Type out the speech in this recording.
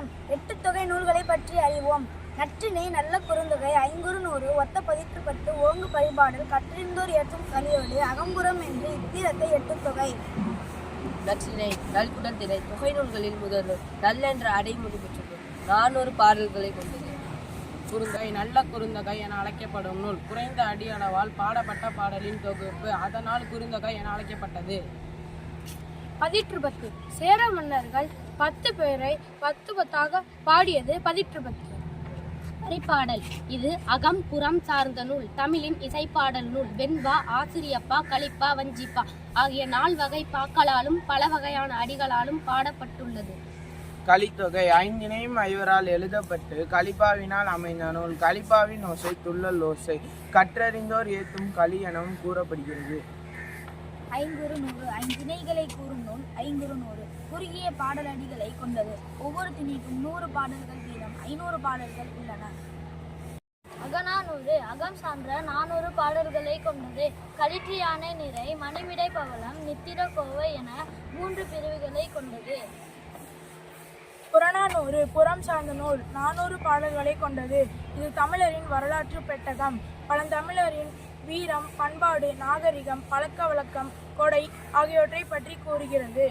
பெட்டகம் எட்டு தொகை நூல்களை பற்றி அறிவோம். நற்றினை நல்ல குறுந்தொகை ஐங்குறு நூறு ஒத்த பதிற்று பத்து ஓங்கு பரிபாடல் கற்றிருந்தோர் ஏற்றும் கலியோடு அகம்புறம் என்று இத்திரத்தை எட்டு தொகை. நற்றினை நல்குடல் திரை தொகை நூல்களில் முதல்வர் நல் என்ற அடைமொழி பெற்றது நானூறு பாடல்களை கொண்டது. குறுந்தொகை நல்ல குறுந்தொகை என அழைக்கப்படும் நூல் குறைந்த அடியளவால் பாடப்பட்ட பாடலின் தொகுப்பு அதனால் குறுந்தொகை என அழைக்கப்பட்டது. பதிற்று பத்து சேர மன்னர்கள் பத்து பேரை பத்து பத்தாக பாடியது பதிற்று பத்து வரிப்பாடல் இது அகம் புறம் சார்ந்த நூல் தமிழின் இசைப்பாடல் நூல் வெண்பா ஆசிரியப்பா கலிப்பா வஞ்சிப்பா ஆகிய நால் வகை பாக்களாலும் பல வகையான அடிகளாலும் பாடப்பட்டுள்ளது. கலித்தொகை ஐந்தினையும் ஐவரால் எழுதப்பட்டு கலிப்பாவினால் அமைந்த நூல். கலிப்பாவின் ஓசை துள்ளல் ஓசை கற்றறிந்தோர் ஏத்தும் களி எனவும் கூறப்படுகிறது. ஐங்குறு நூறு ஐந்திணைகளை கூறும் நூல் ஐங்குறு நூறு. குறுகிய பாடலடிகளை கொண்டது. ஒவ்வொரு திணைக்கும் நூறு பாடல்கள் வீதம் ஐநூறு பாடல்கள் உள்ளன. அகநானூறு அகம் சான்ற நானூறு பாடல்களை கொண்டது. களிற்று யானை நிறை மணிமிடை பவளம் நித்திர கோவை என மூன்று பிரிவுகளை கொண்டது. புறநானூறு புறம் சார்ந்த நூல் நானூறு பாடல்களை கொண்டது. இது தமிழரின் வரலாற்று பெட்டகம். பழந்தமிழரின் வீரம் பண்பாடு நாகரிகம் பழக்க வழக்கம் கொடை ஆகியவற்றை பற்றி கூறுகிறது.